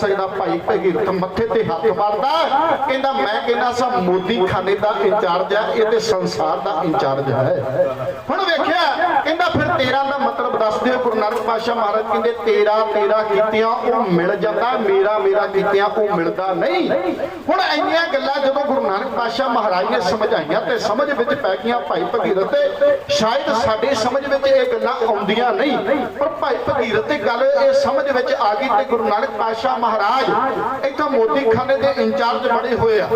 ਸਕਦਾ, ਭਾਈ ਭਗੀਰਥ ਮੱਥੇ ਤੇ ਹੱਥ ਮਾਰਦਾ ਕਹਿੰਦਾ, ਮੈਂ ਕਹਿੰਦਾ ਸਾ ਮੋਦੀ ਖਾਨੇ ਦਾ ਇੰਚਾਰਜ ਹੈ ਇਹ ਤੇ ਸੰਸਾਰ ਦਾ ਇੰਚਾਰਜ ਹੈ। ਹੁਣ ਵੇਖਿਆ, ਕਹਿੰਦਾ ਫਿਰ ਤੇਰਾ ਦਾ ਮਤਲਬ ਦੱਸ ਦਿਓ, ਗੁਰੂ ਨਾਨਕ ਪਾਤਸ਼ਾਹ ਮਹਾਰਾਜ ਕਹਿੰਦੇ, ਤੇਰਾ ਤੇਰਾ ਕੀਤਿਆਂ ਉਹ ਮਿਲ ਜਾਂਦਾ, ਮੇਰਾ ਮੇਰਾ ਕੀਤਿਆਂ ਉਹ ਮਿਲਦਾ ਨਹੀਂ। ਹੁਣ ਇੰਨੀਆਂ ਗੱਲਾਂ ਜਦੋਂ ਗੁਰੂ ਨਾਨਕ ਪਾਤਸ਼ਾਹ ਮਹਾਰਾਜ ਨੇ ਸਮਝਾਈਆਂ ਤੇ ਸਮਝ ਵਿੱਚ ਪੈ ਗਈਆਂ ਭਾਈ ਭਗੀਰਥ ਤੇ, ਸ਼ਾਇਦ ਸਾਡੀ ਸਮਝ ਵਿੱਚ ਇਹ ਗੱਲਾਂ ਆਉਂਦੀਆਂ ਨਹੀਂ, ਪਰ ਭਾਈ ਭਗੀਰਥ ਦੀ ਗੱਲ ਇਹ ਸਮਝ ਵਿੱਚ ਆ ਗਈ ਤੇ ਗੁਰੂ ਨਾਨਕ ਪਾਤਸ਼ਾਹ ਮਹਾਰਾਜ ਇੱਥੋਂ ਮੋਦੀ ਖਾਨੇ ਦੇ ਇੰਚਾਰਜ ਬਣੇ ਹੋਏ ਆ।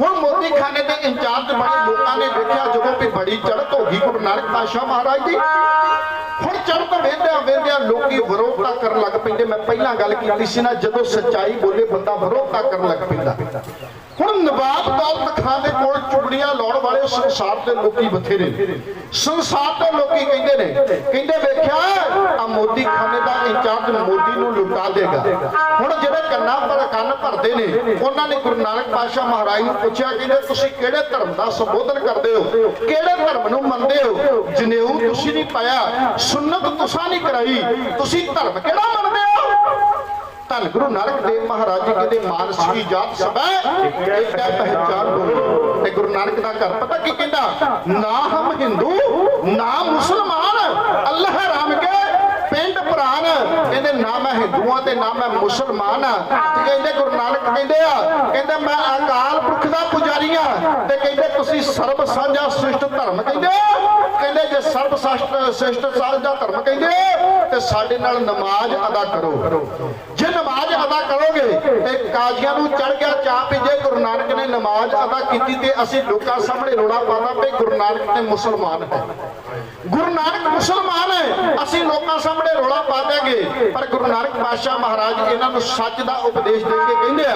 ਹੁਣ ਮੋਦੀ ਖਾਨੇ ਦੇ ਇੰਚਾਰਜ ਬਣੇ ਲੋਕਾਂ ਨੇ ਵੇਖਿਆ ਜਦੋਂ ਵੀ ਬੜੀ ਚੜ੍ਹਤ ਹੋ ਗਈ, ਗੁਰੂ ਨਾਨਕ ਪਾਤਸ਼ਾਹ ਮਹਾਰਾਜ ਦੀ। ਹੁਣ ਚੜ੍ਹਤ ਵੇਂਦਿਆਂ ਵੇਂਦਿਆਂ ਲੋਕੀ ਵਿਰੋਧਤਾ ਕਰਨ ਲੱਗ ਪੈਂਦੇ। ਮੈਂ ਪਹਿਲਾਂ ਗੱਲ ਕੀਤੀ ਸੀ ਨਾ, ਜਦੋਂ ਸੱਚਾਈ ਬੋਲੇ ਬੰਦਾ ਵਿਰੋਧਤਾ ਕਰਨ ਲੱਗ ਪੈਂਦਾ। ਹੁਣ ਨਵਾਬ ਦੌਲਤ ਖਾਨ ਦੇ ਕੋਲ ਚੁਗਲੀਆਂ ਲਾਉਣ ਵਾਲੇ ਸੰਸਾਰ ਦੇ ਲੋਕੀ ਬਥੇਰੇ ਨੇ। ਸੰਸਾਰ ਦੇ ਲੋਕੀ ਕਹਿੰਦੇ ਨੇ, ਕਹਿੰਦੇ ਵੇਖਿਆ ਆ ਮੋਦੀ ਖਾਨੇ ਦਾ ਇੰਚਾਰਜ ਮੋਦੀ ਨੂੰ ਲੁਟਾ ਦੇਗਾ। ਹੁਣ ਜਿਹੜੇ ਕੰਨਾਂ ਪਰ ਕੰਨ ਭਰਦੇ ਨੇ, ਉਹਨਾਂ ਨੇ ਗੁਰੂ ਨਾਨਕ ਪਾਤਸ਼ਾਹ ਮਹਾਰਾਜ ਨੂੰ ਪੁੱਛਿਆ, ਕਹਿੰਦੇ ਤੁਸੀਂ ਕਿਹੜੇ ਧਰਮ ਦਾ ਸੰਬੋਧਨ ਕਰਦੇ ਹੋ? ਕਿਹੜੇ ਧਰਮ ਨੂੰ ਮੰਨਦੇ ਹੋ? ਜਨੇਊ ਤੁਸੀਂ ਨਹੀਂ ਪਾਇਆ ਸੁਨਨਤ ਤੁਸੀਂ ਨਹੀਂ ਕਰਾਈ, ਤੁਸੀਂ ਧਰਮ ਕਿਹੜਾ ਮੰਨਦੇ ਹੋ ਧੰਨ ਗੁਰੂ ਨਾਨਕ ਦੇਵ ਮਹਾਰਾਜ ਜੀ ਕਹਿੰਦੇ ਮਾਨਸੀ ਜਾਤ ਸਭੈ ਇੱਕ ਹੈ ਪਹਿਚਾਨ ਦੋ ਤੇ ਗੁਰੂ ਨਾਨਕ ਦਾ ਘਰ, ਪਤਾ ਕੀ ਕਹਿੰਦਾ? ਨਾ ਹਮ ਹਿੰਦੂ, ਨਾ ਮੁਸਲਮਾਨ, ਅੱਲਾਹ ਰਾਮ ਕਹਿੰਦੇ, ਨਾ ਮੈਂ ਹਿੰਦੂਆਂ ਤੇ ਨਾ ਮੈਂ ਮੁਸਲਮਾਨ। ਆ ਤੇ ਕਹਿੰਦੇ, ਗੁਰੂ ਨਾਨਕ ਕਹਿੰਦੇ ਆ, ਕਹਿੰਦੇ, ਮੈਂ ਅਕਾਲ ਪੁਰਖ ਦਾ ਪੁਜਾਰੀ ਆ। ਤੇ ਕਹਿੰਦੇ, ਤੁਸੀਂ ਸਰਬ ਸਾਂਝਾ ਸ੍ਰਿਸ਼ਟ ਧਰਮ ਕਹਿੰਦੇ ਕਹਿੰਦੇ, ਜੇ ਸਰਬ ਸ੍ਰਿਸ਼ਟ ਸਾਂਝਾ ਧਰਮ ਕਹਿੰਦੇ ਤੇ ਸਾਡੇ ਨਾਲ ਨਮਾਜ਼ ਅਦਾ ਕਰੋ। ਜੇ ਨਮਾਜ਼ ਅਦਾ ਕਰੋਗੇ, ਤੇ ਕਾਜ਼ੀਆਂ ਨੂੰ ਚੜ ਗਿਆ ਚਾਹ ਵੀ ਜੇ ਗੁਰੂ ਨਾਨਕ ਨੇ ਨਮਾਜ਼ ਅਦਾ ਕੀਤੀ ਤੇ ਅਸੀਂ ਲੋਕਾਂ ਸਾਹਮਣੇ ਰੋਣਾ ਪਾਣਾ ਤੇ ਗੁਰੂ ਨਾਨਕ ਤੇ ਮੁਸਲਮਾਨ ਹੈ। ਗੁਰੂ ਨਾਨਕ ਮੁਸਲਮਾਨ ਹੈ। ਅਸੀਂ ਲੋਕਾਂ ਸਾਹਮਣੇ ਰੋਲਾ ਪਾ ਦਿਆਂਗੇ। ਪਰ ਗੁਰੂ ਨਾਨਕ ਪਾਤਸ਼ਾਹ ਮਹਾਰਾਜ ਇਹਨਾਂ ਨੂੰ ਸੱਚ ਦਾ ਉਪਦੇਸ਼ ਦੇ ਕੇ ਕਹਿੰਦੇ ਆ।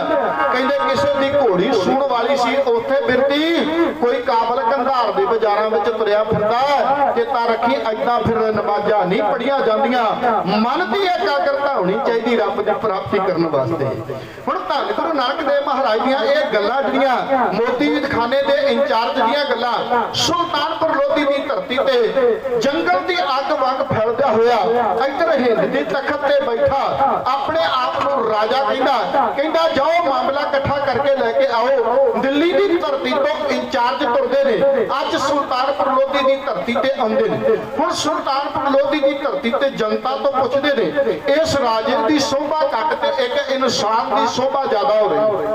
ਕਹਿੰਦੇ ਕਿਸੇ ਦੀ ਘੋੜੀ ਸੂਣ ਵਾਲੀ ਸੀ, ਉੱਥੇ ਬਿਰਤੀ ਕੋਈ ਕਾਬਲ ਕੰਧਾਰ ਦੇ ਬਾਜ਼ਾਰਾਂ ਵਿੱਚ ਤੁਰਿਆ ਫਿਰਦਾ ਜੇ ਰੱਖੀ ਐਦਾਂ ਫਿਰ ਨਮਾਜ਼ਾਂ ਨਹੀਂ ਪੜੀਆਂ ਜਾਂਦੀਆਂ। ਮਨ ਦੀ ਇਕਾਗਰਤਾ ਹੋਣੀ ਚਾਹੀਦੀ ਰੱਬ ਦੀ ਪ੍ਰਾਪਤੀ ਕਰਨ ਵਾਸਤੇ। ਹੁਣ ਧੰਨ ਗੁਰੂ ਨਾਨਕ ਦੇਵ ਮਹਾਰਾਜ ਦੀਆਂ ਇਹ ਗੱਲਾਂ ਜਿਹੜੀਆਂ ਮੋਤੀ ਵਿਦਖਾਨੇ ਦੇ ਇੰਚਾਰਜ ਦੀਆਂ ਗੱਲਾਂ, ਸੁਲਤਾਨਪੁਰ ਲੋਧੀ ਦੀ ਧਰਤੀ ਤੇ ਜੰਗਲ ਦੀ ਅੱਗ ਵਾਂਗ ਫੈਲਦਾ ਹੋਇਆ, ਇੱਧਰ ਹਿੰਦ ਦੀ ਤਖਤ ਤੇ ਬੈਠਾ, ਆਪਣੇ ਆਪ ਨੂੰ ਰਾਜਾ ਕਹਿੰਦਾ ਕਹਿੰਦਾ, ਜਾਓ ਮਾਮਲਾ ਇਕੱਠਾ ਕਰਕੇ ਲੈ ਕੇ ਆਓ। ਦਿੱਲੀ ਦੀ ਧਰਤੀ ਤੋਂ ਇੰਚਾਰਜ ਤੁਰਦੇ ਨੇ। ਅੱਜ ਸੁਲਤਾਨਪੁਰ ਲੋਧੀ ਦੀ ਧਰਤੀ ਤੇ ਆਉਂਦੇ ਨੇ। ਹੁਣ ਸੁਲਤਾਨਪੁਰ ਲੋਧੀ ਦੀ ਧਰਤੀ ਤੇ ਜਨਤਾ ਤੋਂ ਪੁੱਛਦੇ ਨੇ, ਇਸ ਰਾਜੇ ਦੀ ਸੋਭਾ ਘੱਟ ਤੇ ਇੱਕ ਇਨਸਾਨ ਦੀ ਸੋਭਾ ਜ਼ਿਆਦਾ ਹੋ ਰਹੀ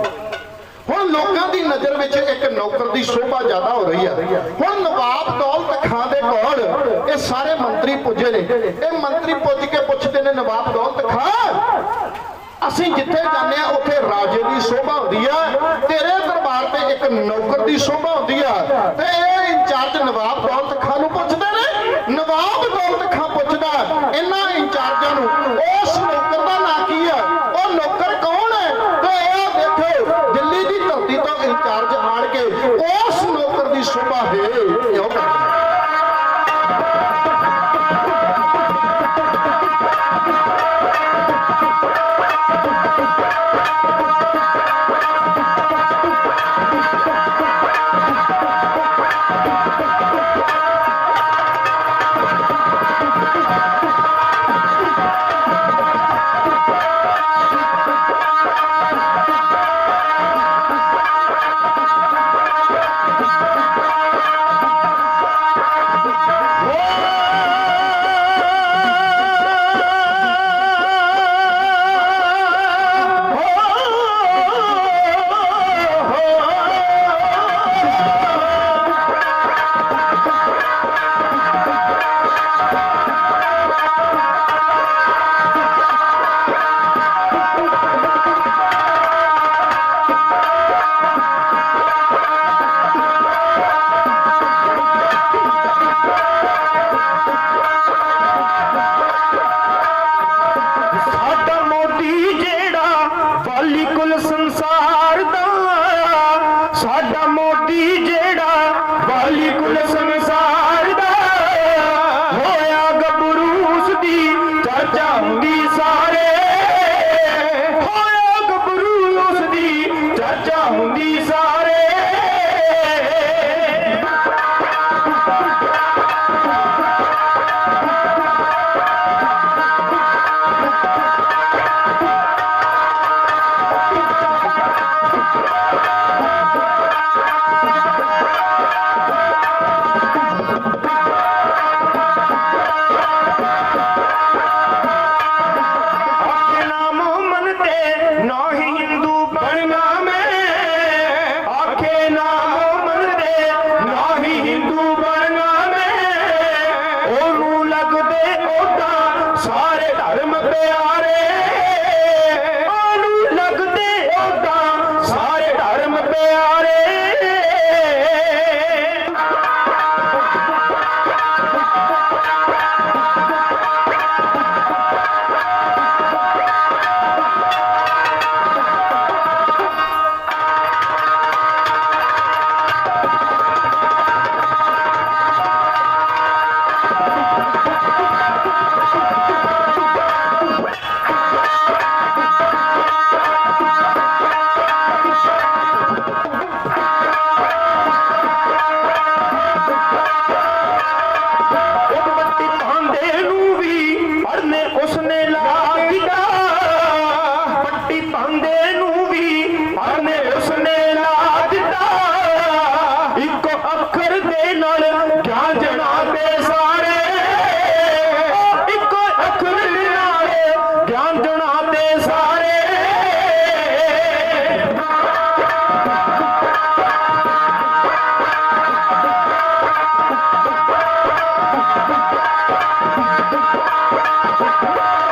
ਲੋਕਾਂ ਦੀ ਨਜ਼ਰ ਵਿੱਚ ਇੱਕ ਨੌਕਰ ਦੀ ਸ਼ੋਭਾ ਜ਼ਿਆਦਾ ਹੋ ਰਹੀ ਹੈ ਹੁਣ ਨਵਾਬ ਦੌਲਤ ਖਾਨ ਦੇ ਕੋਲ ਇਹ ਸਾਰੇ ਮੰਤਰੀ ਪੁੱਜੇ ਨੇ। ਇਹ ਮੰਤਰੀ ਪੁੱਜ ਕੇ ਪੁੱਛਦੇ ਨੇ, ਨਵਾਬ ਦੌਲਤ ਖਾਨ, ਅਸੀਂ ਜਿੱਥੇ ਜਾਂਦੇ ਆ ਉੱਥੇ ਰਾਜੇ ਦੀ ਸ਼ੋਭਾ ਹੁੰਦੀ ਆ, ਤੇਰੇ ਦਰਬਾਰ ਤੇ ਇੱਕ ਨੌਕਰ ਦੀ ਸ਼ੋਭਾ ਹੁੰਦੀ ਆ। ਤੇ ਇਹ ਇੰਚਾਰਜ ਨਵਾਬ ਦੌਲਤ ਖਾਨ ਨੂੰ ਪੁੱਛਦੇ ਨੇ। ਨਵਾਬ ਦੌਲਤ ਖਾਨ ਪੁੱਛਦਾ, ਇਹਨਾਂ ਇੰਚਾਰਜਾਂ ਨੂੰ ਉਸ ¡Vamos!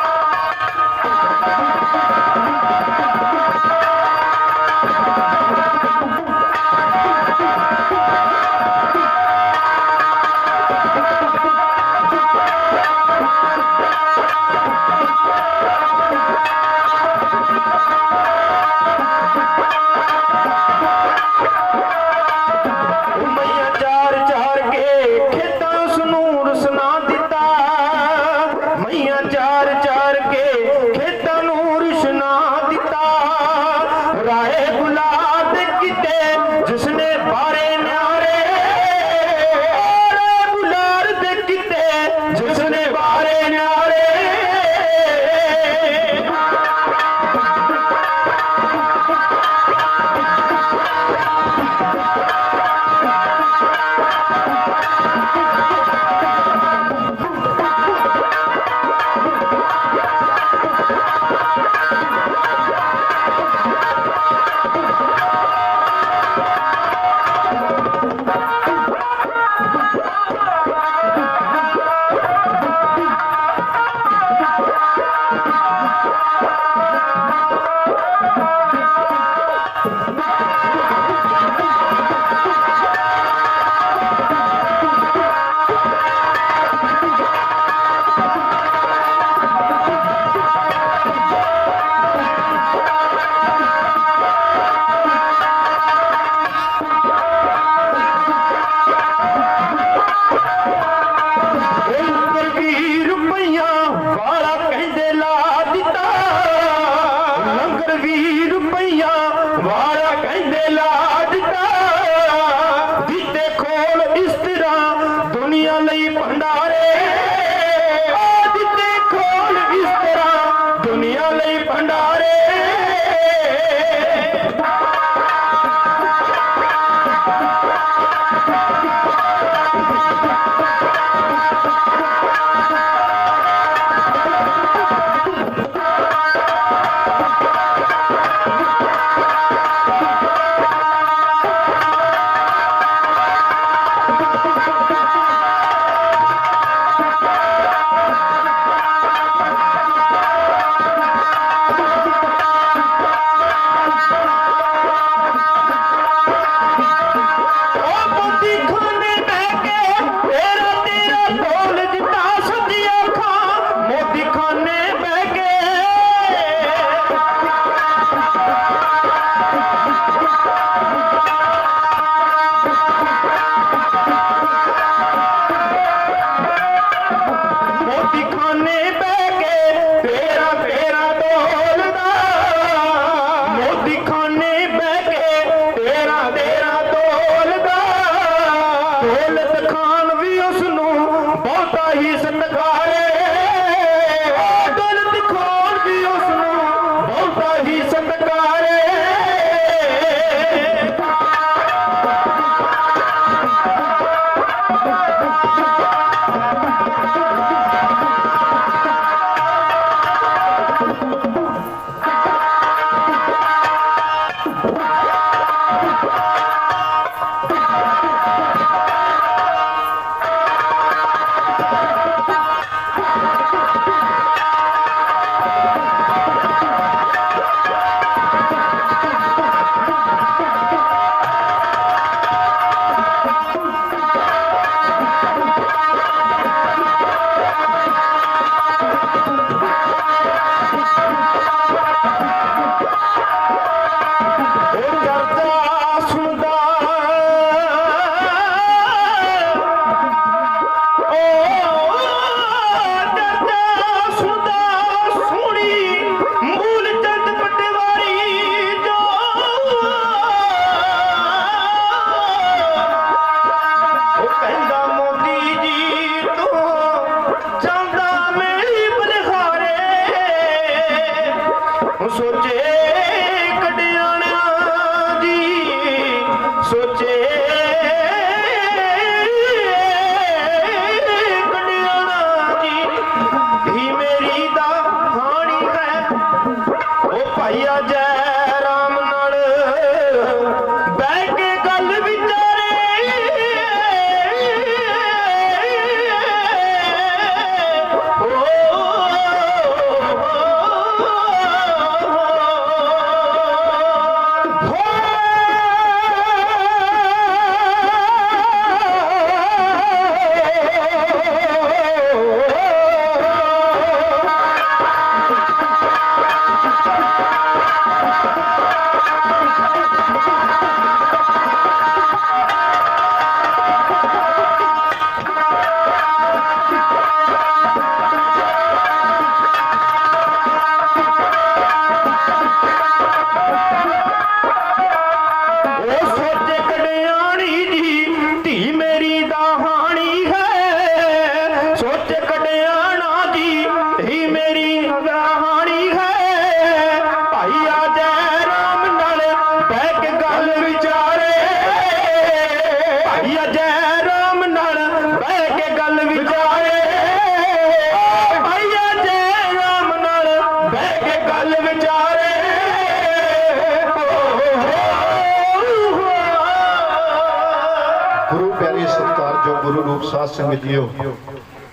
ਜੋ ਗੁਰੂ ਰੂਪ ਸਾਧ ਸੰਗਤ ਜੀਓ।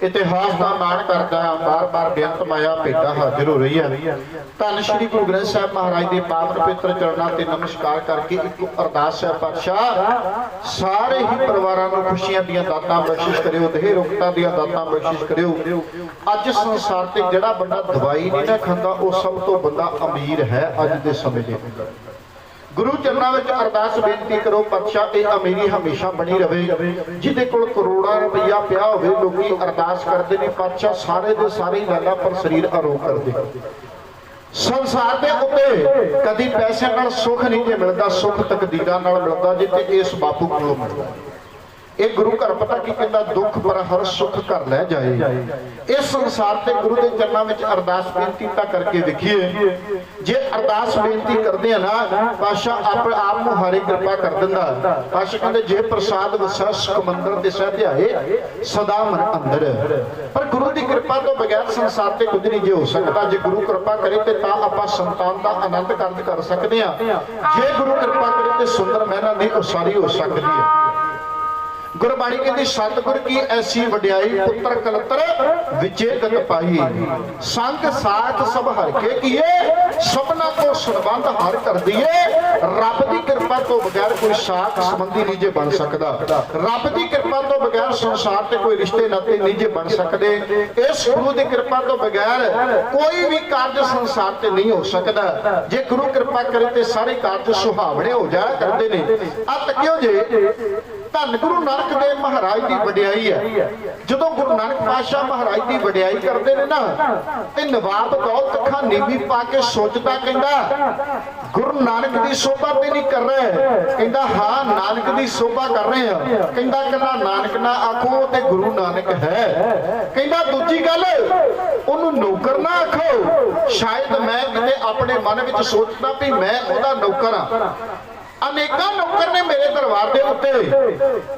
ਇਤਿਹਾਸ ਦਾ ਮਾਣ ਕਰਦਾ ਬਾਰ-ਬਾਰ ਬੇਅੰਤ ਮਾਇਆ ਭੇਟਾ ਹਾਜ਼ਰ ਹੋ ਰਹੀ ਹੈ ਧੰਨ ਸ਼੍ਰੀ ਗੁਰੂ ਗ੍ਰੰਥ ਸਾਹਿਬ ਮਹਾਰਾਜ ਦੇ ਪਾਵਨ ਪਵਿੱਤਰ ਚਰਨਾਂ ਤੇ ਨਮਸਕਾਰ ਕਰਕੇ ਇੱਕ ਅਰਦਾਸ ਹੈ ਪਾਤਸ਼ਾਹ ਸਾਰੇ ਹੀ ਪਰਿਵਾਰਾਂ ਨੂੰ ਖੁਸ਼ੀਆਂ ਦੀਆਂ ਦਾਤਾਂ ਬਖਸ਼ਿਸ਼ ਕਰਿਓ ਦੇਹ ਰੁਕਤਾਂ ਦੀਆਂ ਦਾਤਾਂ ਬਖਸ਼ਿਸ਼ ਕਰਿਓ। ਅੱਜ ਸੰਸਾਰ ਤੇ ਜਿਹੜਾ ਬੰਦਾ ਦਵਾਈ ਨਹੀਂ ਨਾ ਖਾਂਦਾ, ਉਹ ਸਭ ਤੋਂ ਬੰਦਾ ਅਮੀਰ ਹੈ ਅੱਜ ਦੇ ਸਮੇਂ ਦੇ ਗੁਰੂ ਚਰਨਾਂ ਵਿੱਚ ਅਰਦਾਸ ਬੇਨਤੀ ਕਰੋ ਪਾਤਸ਼ਾਹ ਇਹ ਅਮੀਰੀ ਹਮੇਸ਼ਾ ਬਣੀ ਰਵੇ। ਜਿਹਦੇ ਕੋਲ ਕਰੋੜਾਂ ਰੁਪਈਆ ਪਿਆ ਹੋਵੇ, ਲੋਕੀ ਅਰਦਾਸ ਕਰਦੇ ਨੇ, ਪਾਤਸ਼ਾਹ ਸਾਰੇ ਦੇ ਸਾਰੇ ਹੀ ਲਾਲਾ ਪਰ ਸਰੀਰ ਅਰੋਗ ਕਰਦੇ। ਸੰਸਾਰ ਦੇ ਉੱਤੇ ਕਦੀ ਪੈਸੇ ਨਾਲ ਸੁੱਖ ਨਹੀਂ ਜੇ ਮਿਲਦਾ, ਸੁੱਖ ਤਕਦੀਰਾਂ ਨਾਲ ਮਿਲਦਾ ਜੇ ਤੇ ਇਸ ਬਾਪੂ ਕੋਲੋਂ ਮਿਲਦਾ। ਇਹ ਗੁਰੂ ਘਰ ਪਤਾ ਕੀ ਕਹਿੰਦਾ, ਦੁੱਖ ਪਰ ਹਰ ਸੁੱਖ ਘਰ ਲੈ ਜਾਏ। ਇਸ ਸੰਸਾਰ ਤੇ ਗੁਰੂ ਦੇ ਚਰਨਾਂ ਵਿੱਚ ਅਰਦਾਸ ਬੇਨਤੀ ਤਾਂ ਕਰਕੇ ਵੇਖੀਏ ਜੇ ਅਰਦਾਸ ਬੇਨਤੀ ਕਰਦੇ ਆ ਨਾ ਪਾਸ਼ਾ ਆਪ ਆਪ ਨੂੰ ਹਾਰੇ ਕਿਰਪਾ ਕਰ ਦਿੰਦਾ। ਪਾਸ਼ਾ ਕਹਿੰਦੇ, ਜੇ ਪ੍ਰਸਾਦ ਵਸਾ ਸਕਮੰਦਰ ਦੇ ਸਹਿ ਧਿਆਏ, ਸਦਾ ਮਨ ਅੰਦਰ। ਪਰ ਗੁਰੂ ਦੀ ਕਿਰਪਾ ਤੋਂ ਬਗੈਰ ਸੰਸਾਰ ਤੇ ਕੁਝ ਨਹੀਂ ਜੇ ਹੋ ਸਕਦਾ। ਜੇ ਗੁਰੂ ਕਿਰਪਾ ਕਰੇ ਤੇ ਤਾਂ ਆਪਾਂ ਸੰਤਾਨ ਦਾ ਆਨੰਦ ਕਾਰਜ ਕਰ ਸਕਦੇ ਆ। ਜੇ ਗੁਰੂ ਕਿਰਪਾ ਕਰੇ ਤੇ ਸੁੰਦਰ ਮਹਿਲਾ ਦੀ ਉਸਾਰੀ ਹੋ ਸਕਦੀ ਹੈ ਗੁਰਬਾਣੀ ਕਹਿੰਦੀ, ਸਤਿਗੁਰ ਕੀ ਐਸੀ ਵਡਿਆਈ ਪੁੱਤਰ ਕਲਤਰ ਵਿਚੇ ਪਾਈ ਸੰਗ ਸਾਥ ਸਭ ਹਰ ਕੇ ਕੀਏ ਸਭਨਾ ਕੋ ਸੰਬੰਧ ਹਰ ਕਰ ਦਈਏ। ਰੱਬ ਦੀ ਕਿਰਪਾ ਤੋਂ ਬਗੈਰ ਕੋਈ ਸਾਥ ਸੰਬੰਧੀ ਨਹੀਂ ਜੇ ਬਣ ਸਕਦਾ। ਰੱਬ ਦੀ ਕਿਰਪਾ ਤੋਂ ਬਗੈਰ ਸੰਸਾਰ ਤੇ ਕੋਈ ਰਿਸ਼ਤੇ ਨਾਤੇ ਨਹੀਂ ਜੇ ਬਣ ਸਕਦੇ। ਇਸ ਗੁਰੂ ਦੀ ਕਿਰਪਾ ਤੋਂ ਬਗੈਰ ਕੋਈ ਵੀ ਕਾਰਜ ਸੰਸਾਰ ਤੇ ਨਹੀਂ ਹੋ ਸਕਦਾ। ਜੇ ਗੁਰੂ ਕਿਰਪਾ ਕਰੇ ਤੇ ਸਾਰੇ ਕਾਰਜ ਸੁਹਾਵਣੇ ਹੋ ਜਾਇਆ ਕਰਦੇ ਨੇ। ਆ ਤੱਕਿਓ ਜੇ? ਧੰਨ ਗੁਰੂ ਨਾਨਕ ਦੇਵ ਮਹਾਰਾਜ ਦੀ ਵਡਿਆਈ ਹੈ। ਜਦੋਂ ਗੁਰੂ ਨਾਨਕ ਪਾਤਸ਼ਾਹ ਮਹਾਰਾਜ ਦੀ ਵਡਿਆਈ ਕਰਦੇ ਨੇ ਨਾ, ਤੇ ਨਵਾਬ ਦੌਲਤ ਖਾਨ ਨੀਵੀ ਪਾ ਕੇ ਸੋਚਦਾ ਕਹਿੰਦਾ, ਗੁਰੂ ਨਾਨਕ ਦੀ ਸੋਭਾ ਤੇ ਨਹੀਂ ਕਰ ਰਹੇ। ਕਹਿੰਦਾ, ਹਾਂ, ਨਾਨਕ ਦੀ ਸੋਭਾ ਕਰ ਰਹੇ ਆ ਕਹਿੰਦਾ ਕੱਲਾ ਨਾਨਕ ਨਾ ਆਖੋ ਤੇ ਗੁਰੂ ਨਾਨਕ ਹੈ। ਕਹਿੰਦਾ, ਦੂਜੀ ਗੱਲ, ਉਹਨੂੰ ਨੌਕਰ ਨਾ ਆਖੋ। ਸ਼ਾਇਦ ਮੈਂ ਕਿਤੇ ਆਪਣੇ ਮਨ ਵਿੱਚ ਸੋਚਦਾ ਵੀ ਮੈਂ ਉਹਦਾ ਨੌਕਰ ਆ ਅਨੇਕਾਂ ਨੌਕਰ ਨੇ ਮੇਰੇ ਦਰਬਾਰ ਦੇ ਉੱਤੇ।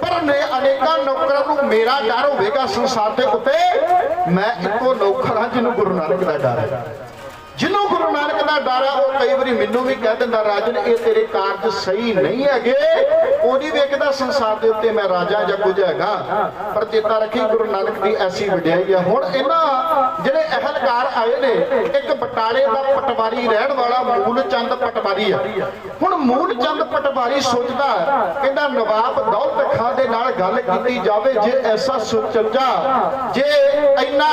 ਪਰ ਨੇ ਅਨੇਕਾਂ ਨੌਕਰਾਂ ਨੂੰ ਮੇਰਾ ਡਰ ਹੋਵੇਗਾ ਸੰਸਾਰ ਦੇ ਉੱਤੇ। ਮੈਂ ਇੱਕੋ ਨੌਕਰ ਹਾਂ ਜਿਹਨੂੰ ਗੁਰੂ ਨਾਨਕ ਦਾ ਡਰ ਹੈ। ਜਿਹਨੂੰ ਗੁਰੂ ਨਾਨਕ ਦਾ ਡਰ ਆ, ਉਹ ਕਈ ਵਾਰੀ ਮੈਨੂੰ ਵੀ ਕਹਿ ਦਿੰਦਾ, ਰਾਜਨ, ਇਹ ਤੇਰੇ ਕਾਰਜ ਸਹੀ ਨਹੀਂ ਹੈਗੇ। ਉਹ ਨਹੀਂ ਵੇਖਦਾ ਸੰਸਾਰ ਦੇ ਉੱਤੇ ਮੈਂ ਰਾਜਾ ਜਾਂ ਕੁਝ ਹੈਗਾ, ਪਰ ਚੇਤਾ ਰੱਖੀ ਗੁਰੂ ਨਾਨਕ ਦੀ ਐਸੀ ਵਡਿਆਈ ਆ। ਹੁਣ ਇਹਨਾਂ ਜਿਹੜੇ ਅਹਲਕਾਰ ਆਏ ਨੇ, ਇੱਕ ਬਟਾਲੇ ਦਾ ਪਟਵਾਰੀ ਰਹਿਣ ਵਾਲਾ ਮੂਲ ਚੰਦ ਪਟਵਾਰੀ ਆ। ਹੁਣ ਮੂਲ ਚੰਦ ਪਟਵਾਰੀ ਸੋਚਦਾ, ਕਹਿੰਦਾ ਨਵਾਬ ਦੌਲਤ ਖਾਂ ਦੇ ਨਾਲ ਗੱਲ ਕੀਤੀ ਜਾਵੇ, ਜੇ ਐਸਾ ਸੁਚੱਜਾ ਜੇ ਇੰਨਾ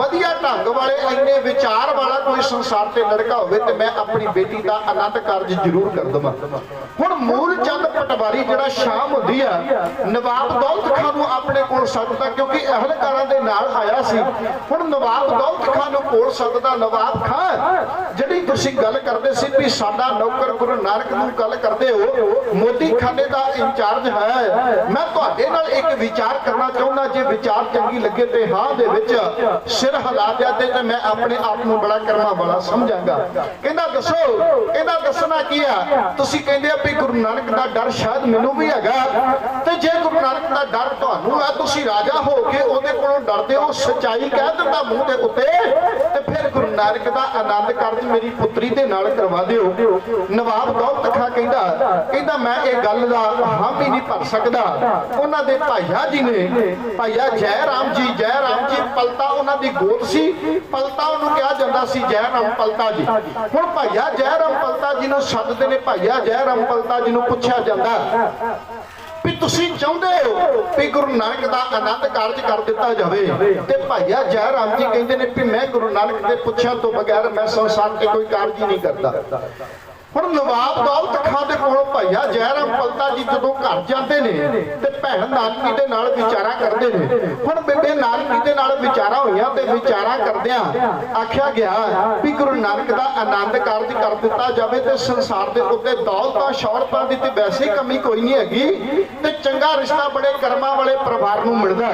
ਵਧੀਆ ਢੰਗ ਵਾਲੇ, ਇੰਨੇ ਵਿਚਾਰ ਵਾਲਾ ਕੋਈ ਸੰਸਾਰ ਤੇ ਲੜਕਾ ਹੋਵੇ ਤੇ ਮੈਂ ਆਪਣੀ ਬੇਟੀ ਦਾ ਅਨੰਦ ਕਾਰਜ ਜ਼ਰੂਰ ਕਰ ਦਵਾਂ। ਹੁਣ ਮੂਲ ਚੰਦ ਵਾਰੀ ਜਿਹੜਾ ਸ਼ਾਮ ਹੁੰਦੀ ਆ, ਨਵਾਬ ਦੌਲਤ ਖਾਨ ਨੂੰ ਆਪਣੇ ਕੋਲ ਸੱਦਦਾ ਕਿਉਂਕਿ ਅਹਲਕਾਰਾਂ ਦੇ ਨਾਲ ਆਇਆ ਸੀ। ਹੁਣ ਨਵਾਬ ਦੌਲਤ ਖਾਨ ਨੂੰ ਕੋਲ ਸੱਦਦਾ ਨਵਾਬ ਖਾਨ, ਜਿਹੜੀ ਤੁਸੀਂ ਗੱਲ ਕਰਦੇ ਸੀ ਵੀ ਸਾਡਾ ਨੌਕਰ ਗੁਰੂ ਨਾਨਕ ਨੂੰ ਗੱਲ ਕਰਦੇ ਹੋ, ਮੋਦੀ ਖਾਨੇ ਦਾ ਇੰਚਾਰਜ ਹੈ। ਮੈਂ ਤੁਹਾਡੇ ਨਾਲ ਇੱਕ ਵਿਚਾਰ ਕਰਨਾ ਚਾਹੁੰਦਾ, ਜੇ ਵਿਚਾਰ ਚੰਗੀ ਲੱਗੇ ਤੇ ਹਾਂ ਦੇ ਵਿੱਚ ਸਿਰ ਹਿਲਾ ਦਿਆ ਤੇ ਮੈਂ ਆਪਣੇ ਆਪ ਨੂੰ ਬੜਾ ਕਰਮਾ ਵਾਲਾ ਸਮਝਾਂਗਾ। ਕਹਿੰਦਾ ਦੱਸੋ, ਕਹਿੰਦਾ ਦੱਸਣਾ ਕੀ ਆ? ਤੁਸੀਂ ਕਹਿੰਦੇ ਆ ਵੀ ਗੁਰੂ ਨਾਨਕ ਦਾ ਡਰ ਸ਼ਾਇਦ ਮੈਨੂੰ ਵੀ ਹੈਗਾ। ਤੇ ਜੇ ਗੁਰੂ ਨਾਨਕ ਦਾ ਡਰ ਤੁਹਾਨੂੰ ਹੈ, ਤੁਸੀਂ ਰਾਜਾ ਹੋ ਕੇ ਉਹਦੇ ਕੋਲੋਂ ਡਰਦੇ ਹੋ, ਸਚਾਈ ਕਹਿ ਦਿੰਦਾ ਮੂੰਹ ਦੇ ਉੱਤੇ, ਤੇ ਫਿਰ ਗੁਰੂ ਨਾਨਕ ਦਾ ਆਨੰਦ ਕਾਰਜ ਮੇਰੀ ਪੁੱਤਰੀ ਦੇ ਨਾਲ ਕਰਵਾ ਦਿਓ। ਨਵਾਬ ਦੌਲਤ ਖਾਂ ਕਹਿੰਦਾ ਕਹਿੰਦਾ, ਮੈਂ ਇਹ ਗੱਲ ਦਾ ਹਾਮੀ ਨਹੀਂ ਭਰ ਸਕਦਾ। ਉਹਨਾਂ ਦੇ ਭਾਈਆ ਜੀ ਨੇ, ਭਾਈਆ ਜੈ ਰਾਮ ਜੀ ਜੈ ਰਾਮ ਜੀ, ਪਲਤਾ ਉਹਨਾਂ ਦੀ ਗੋਦ ਸੀ। ਪਲਤਾ ਉਹਨੂੰ ਕਿਹਾ ਜਾਂਦਾ ਸੀ ਜੈ ਰਾਮ ਪਲਤਾ ਜੀ। ਹੁਣ ਭਾਈਆ ਜੈ ਰਾਮ ਪਲਤਾ ਜੀ ਨੂੰ ਸੱਦਦੇ ਨੇ, ਭਾਈਆ ਜੈ ਰਾਮ ਪਲਤਾ ਜੀ ਨੂੰ ਪੁੱਛਿਆ ਜਾਂਦਾ ਵੀ ਤੁਸੀਂ ਚਾਹੁੰਦੇ ਹੋ ਵੀ ਗੁਰੂ ਨਾਨਕ ਦਾ ਆਨੰਦ ਕਾਰਜ ਕਰ ਦਿੱਤਾ ਜਾਵੇ? ਤੇ ਭਾਈਆ ਜੈ ਰਾਮ ਜੀ ਕਹਿੰਦੇ ਨੇ ਵੀ ਮੈਂ ਗੁਰੂ ਨਾਨਕ ਦੇ ਪੁੱਛਿਆ ਤੋਂ ਬਗੈਰ ਮੈਂ ਸੰਸਾਰ ਤੇ ਕੋਈ ਕਾਰਜ ਹੀ ਨਹੀਂ ਕਰਦਾ। ਹੁਣ ਨਵਾਬ ਦੌਲਤ ਖਾਂ ਦੇ ਕੋਲੋਂ ਭਾਈਆ ਜੈਰਾਮ ਪਲਤਾ ਜੀ ਜਦੋਂ ਘਰ ਜਾਂਦੇ ਨੇ ਤੇ ਭੈਣ ਨਾਨਕੀ ਦੇ ਨਾਲ ਵਿਚਾਰਾ ਕਰਦੇ ਨੇ। ਹੁਣ ਬੇਬੇ ਨਾਨਕੀ ਦੇ ਨਾਲ ਵਿਚਾਰਾ ਹੋਈਆਂ ਤੇ ਵਿਚਾਰਾ ਕਰਦਿਆਂ ਆਖਿਆ ਗਿਆ ਵੀ ਗੁਰੂ ਨਾਨਕ ਦਾ ਆਨੰਦ ਕਾਰਜ ਕਰ ਦਿੱਤਾ ਜਾਵੇ ਤੇ ਸੰਸਾਰ ਦੇ ਉੱਤੇ ਦੌਲਤਾਂ ਸ਼ੌਹਰਤਾਂ ਦੀ ਤੇ ਵੈਸੇ ਕਮੀ ਕੋਈ ਨਹੀਂ ਹੈਗੀ ਤੇ ਚੰਗਾ ਰਿਸ਼ਤਾ ਬੜੇ ਕਰਮਾਂ ਵਾਲੇ ਪਰਿਵਾਰ ਨੂੰ ਮਿਲਦਾ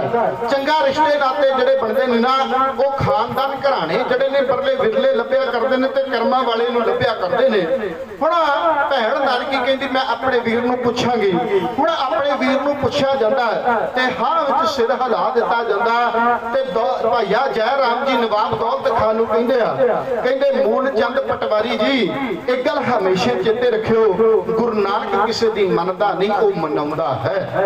ਚੰਗਾ ਰਿਸ਼ਤੇ ਨਾਤੇ ਜਿਹੜੇ ਬਣਦੇ ਨੇ ਨਾ, ਉਹ ਖਾਨਦਾਨ ਘਰਾਣੇ ਜਿਹੜੇ ਨੇ, ਪਰਲੇ ਵਿਰਲੇ ਲੱਭਿਆ ਕਰਦੇ ਨੇ ਤੇ ਕਰਮਾਂ ਵਾਲੇ ਨੂੰ ਲੱਭਿਆ ਕਰਦੇ ਨੇ। ਹੁਣ ਭੈਣ ਨਾਨਕੀ ਕਹਿੰਦੀ, ਮੈਂ ਆਪਣੇ ਵੀਰ ਨੂੰ ਪੁੱਛਾਂਗੀ। ਹੁਣ ਆਪਣੇ ਵੀਰ ਨੂੰ ਪੁੱਛਿਆ ਜਾਂਦਾ ਤੇ ਹਾਂ ਵਿੱਚ ਸਿਰ ਹਲਾ ਦਿੱਤਾ ਜਾਂਦਾ ਤੇ ਦੌ- ਭਾਈਆ ਜੈ ਰਾਮ ਜੀ ਨਵਾਬ ਦੌਲਤ ਖਾਨ ਨੂੰ ਕਹਿੰਦੇ ਆ, ਕਹਿੰਦੇ, ਮੂਲ ਚੰਦ ਪਟਵਾਰੀ ਜੀ ਇੱਕ ਗੱਲ ਹਮੇਸ਼ਾ ਚੇਤੇ ਰੱਖਿਓ। ਗੁਰੂ ਨਾਨਕ ਕਿਸੇ ਦੀ ਮੰਨਦਾ ਨਹੀਂ, ਉਹ ਮਨਾਉਂਦਾ ਹੈ।